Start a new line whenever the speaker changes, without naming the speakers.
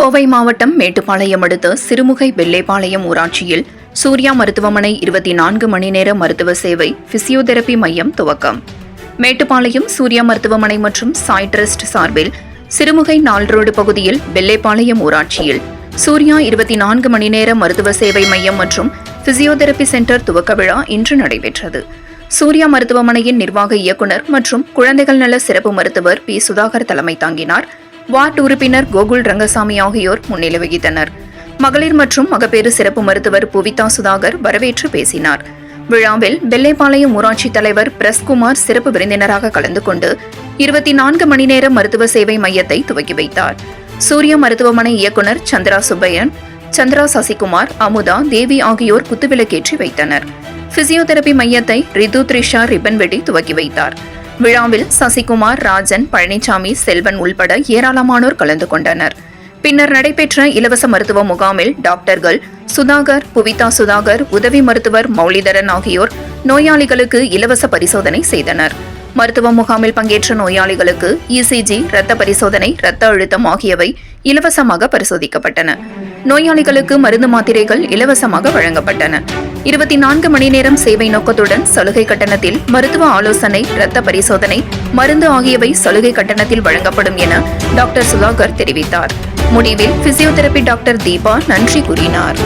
கோவை மாவட்டம் மேட்டுப்பாளையம் அடுத்த சிறுமுகை வெள்ளைப்பாளையம் ஊராட்சியில் சூர்யா மருத்துவமனை இருபத்தி நான்கு மணி நேர மருத்துவ சேவை பிசியோதெரபி மையம் துவக்கம். மேட்டுப்பாளையம் சூர்யா மருத்துவமனை மற்றும் சாய் ட்ரஸ்ட் சார்பில் சிறுமுகை நாள் ரோடு பகுதியில் வெள்ளைப்பாளையம் ஊராட்சியில் சூர்யா இருபத்தி நான்கு மணி நேர மருத்துவ சேவை மையம் மற்றும் பிசியோதெரபி சென்டர் துவக்க விழா இன்று நடைபெற்றது. சூர்யா மருத்துவமனையின் நிர்வாக இயக்குநர் மற்றும் குழந்தைகள் நல சிறப்பு மருத்துவர் பி. சுதாகர் தலைமை தாங்கினார். வார்டு உறுப்பினர் கோகுல் ரங்கசாமி ஆகியோர் முன்னிலை வகித்தனர். மகளிர் மற்றும் மகப்பேறு சிறப்பு மருத்துவர் புவிதா சுதாகர் வரவேற்று பேசினார். விழாவில் வெள்ளைப்பாளையம் ஊராட்சி தலைவர் பிரஸ்குமார் சிறப்பு விருந்தினராக கலந்து கொண்டு இருபத்தி நான்கு மணி நேர மருத்துவ சேவை மையத்தை துவக்கி வைத்தார். சூரிய மருத்துவமனை இயக்குனர் சந்திரா சுப்பையன் சந்திரா சசிகுமார் அமுதா தேவி ஆகியோர் குத்துவிளக்கேற்றி வைத்தனர். பிசியோதெரபி மையத்தை ரிது த்ரிஷா ரிப்பன் வெட்டி துவக்கி வைத்தார். விழாவில் சசிகுமார் ராஜன் பழனிசாமி செல்வன் உள்பட ஏராளமானோர் கலந்து கொண்டனர். பின்னர் நடைபெற்ற இலவச மருத்துவ முகாமில் டாக்டர்கள் சுதாகர் புவிதா சுதாகர் உதவி மருத்துவர் மௌலிதரன் ஆகியோர் நோயாளிகளுக்கு இலவச பரிசோதனை செய்தனர். மருத்துவ முகாமில் பங்கேற்ற நோயாளிகளுக்கு இசிஜி இரத்த பரிசோதனை இரத்த அழுத்தம் ஆகியவை இலவசமாக பரிசோதிக்கப்பட்டன. நோயாளிகளுக்கு மருந்து மாத்திரைகள் இலவசமாக வழங்கப்பட்டன. இருபத்தி நான்கு மணி நேரம் சேவை நோக்கத்துடன் சலுகை கட்டணத்தில் மருத்துவ ஆலோசனை இரத்த பரிசோதனை மருந்து ஆகியவை சலுகை கட்டணத்தில் வழங்கப்படும் என டாக்டர் சுதாகர் தெரிவித்தார். முடிவில் பிசியோதெரபி டாக்டர் தீபா நன்றி கூறினார்.